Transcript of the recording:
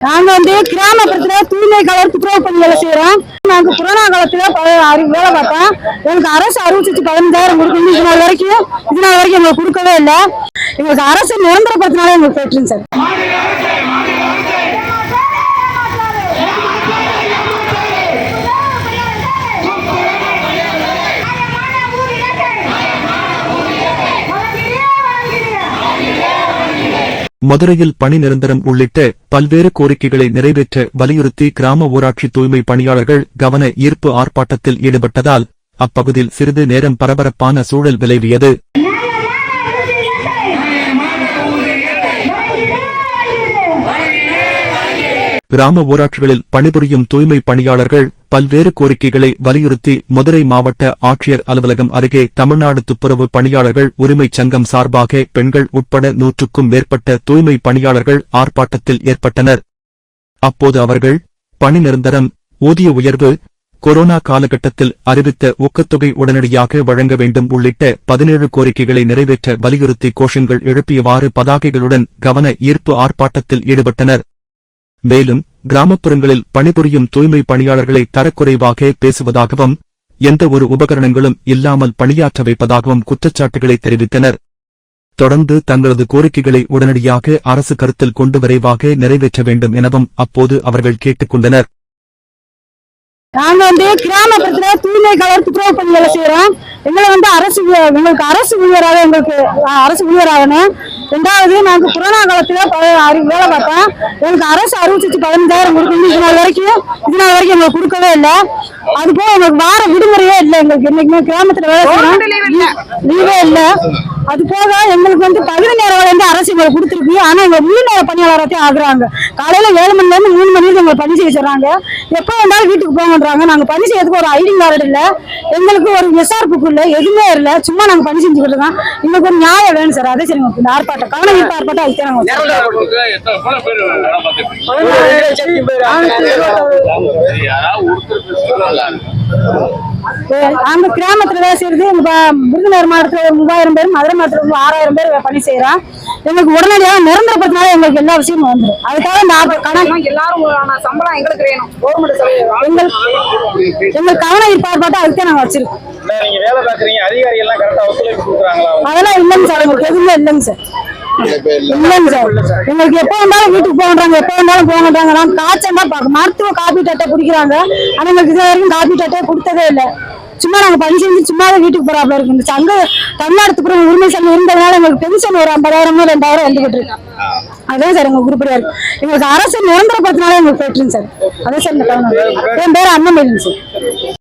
நாங்க வந்து கிராமப்புறத்துல தூய்மை கலர் துப்புரவு பணிகளை செய்யறோம் நாங்க கொரோனா காலத்துல வேலை பார்த்தோம். எங்களுக்கு அரசு அறிவிச்சிச்சு பதினஞ்சாயிரம் கொடுக்கணும் இது நாள் வரைக்கும் இது நாள் வரைக்கும் எங்களுக்கு கொடுக்கவே இல்லை. எங்களுக்கு அரசு நிரந்தரப்படுத்தினாலே எங்களுக்கு போயிட்டுருங்க சார். மதுரையில் பணி நிரந்தரம் உள்ளிட்ட பல்வேறு கோரிக்கைகளை நிறைவேற்ற வலியுறுத்தி கிராம ஊராட்சி தூய்மை பணியாளர்கள் கவன ஈர்ப்பு ஆர்ப்பாட்டத்தில் ஈடுபட்டதால் அப்பகுதியில் சிறிது நேரம் பரபரப்பான சூழல் விளைவியது கிராம ஊராட்சிகளில் பணிபுரியும் தூய்மை பணியாளர்கள் பல்வேறு கோரிக்கைகளை வலியுறுத்தி மதுரை மாவட்ட ஆட்சியர் அலுவலகம் அருகே தமிழ்நாடு துப்புரவு பணியாளர்கள் உரிமைச் சங்கம் சார்பாக பெண்கள் உட்பட நூற்றுக்கும் மேற்பட்ட தூய்மை பணியாளர்கள் ஆர்ப்பாட்டத்தில் ஏற்பட்டனர். அப்போது அவர்கள் பணி நிரந்தரம் ஊதிய உயர்வு கொரோனா காலகட்டத்தில் அறிவித்த ஊக்கத்தொகை உடனடியாக வழங்க வேண்டும் உள்ளிட்ட பதினேழு கோரிக்கைகளை நிறைவேற்ற வலியுறுத்தி கோஷங்கள் எழுப்பியவாறு பதாகைகளுடன் கவன ஈர்ப்பு ஆர்ப்பாட்டத்தில் ஈடுபட்டனர். மேலும் கிராமப்புறங்களில் பணிபுரியும் தூய்மை பணியாளர்களை தரக்குறைவாக பேசுவதாகவும் எந்த ஒரு உபகரணங்களும் இல்லாமல் பணியாற்ற வைப்பதாகவும் குற்றச்சாட்டுகளை தெரிவித்தனர். தொடர்ந்து தங்களது கோரிக்கைகளை உடனடியாக அரசு கருத்தில் கொண்டு விரைவாக நிறைவேற்ற வேண்டும் எனவும் அப்போது அவர்கள் கேட்டுக் கொண்டனர் நாங்க வந்து கிராமப்புறத்துல தூய்மை கலர்த்து துப்புரவு பணிகளை செய்யறோம் எங்களை வந்து அரசு ஊ- எங்களுக்கு அரசு ஊழியராக எங்களுக்கு அரசு ஊழியராகணும். ரெண்டாவது நாங்க கொரோனா காலத்துல வேலை பார்த்தோம். எங்களுக்கு அரசு அறிவிச்சிச்சு பதினஞ்சாயிரம் கொடுக்கணும் இது நாள் வரைக்கும் இது நாள் வரைக்கும் எங்களுக்கு கொடுக்கவே இல்லை. அது போக எங்களுக்கு வார விடுமுறையே இல்லை. எங்களுக்கு என்னைக்குமே கிராமத்துல வேலை லீவே இல்லை. அது போக எங்களுக்கு வந்து பகுதி நேர வந்து அரசு எங்களுக்கு கொடுத்துருக்கு ஆனா எங்க முழு நேர பணியாளராத்தையும் ஆகுறாங்க காலையில ஏழு மணில இருந்து மூணு மணி வரைக்கும் எங்களை பணி செய்ய சொல்றாங்க. எப்போ வேண்டாலும் வீட்டுக்கு போங்கன்றாங்க. நாங்க பணி செய்யறதுக்கு ஒரு ஐடி கார்டு இல்ல. எங்களுக்கு ஒரு எஸ்ஆர் புக் இல்ல. எதுவுமே இல்ல. சும்மா நாங்க பணி செஞ்சுக்கிட்டு இருக்கோம் எங்களுக்கு ஒரு நியாயம் வேணும் சார். அதே சரி இந்த ஆர்ப்பாட்டம். கவன ஈர்ப்பு ஆர்ப்பாட்டம் அதுக்கு நாங்க நாங்க கிராமத்துல வேலை செய்யறது எங்க விருதுநகர் மாவட்டத்துல ஒரு மூவாயிரம் பேர் மதுரை மாவட்டத்துல ஆறாயிரம் பேர் பணி செய்யறோம் எங்களுக்கு உடனடியாக நிரந்தரப்படுத்தினாலே எங்களுக்கு எல்லா விஷயமும் வந்துடும் அதுக்காக இந்த கணக்கு எல்லாரும் சம்பளம் எங்களுக்கு வேணும். எங்களுக்கு எங்களுக்கு கவன ஈர்ப்பு ஆர்ப்பாட்டம் அதுக்கு நாங்க வச்சிருக்கோம். அதெல்லாம் இல்லைங்க சார் எங்களுக்கு எதுவுமே இல்லைங்க சார். இல்லைங்க சார். எங்களுக்கு எப்போ வந்தாலும் வீட்டுக்கு போகன்றாங்க எப்போ வந்தாலும் போகன்றாங்க நான் காய்ச்சல் தான் மருத்துவ காப்பி டட்டை குடிக்கிறாங்க. ஆனா எங்களுக்கு இது வரைக்கும் காப்பி டட்டை கொடுத்ததே இல்லை. சும்மா நாங்கள் பணி செஞ்சு சும்மாவே வீட்டுக்கு போறாப்ல இருக்கு. இந்த சங்க தமிழ்நாடு துப்புரவு உரிமை சங்கம் இருந்ததுனால எங்களுக்கு பென்ஷன் ஒரு ஐம்பதாயிரமோ ரெண்டாயிரம் வந்துகிட்டு இருக்கு அதான் சார் எங்க உருப்படியா இருக்கு. எங்களுக்கு அரசு நிரந்தரப்படுத்தினாலே எங்களுக்கு போயிட்டுருங்க சார். அதான் சார் என் பேர் அண்ணன் சார்.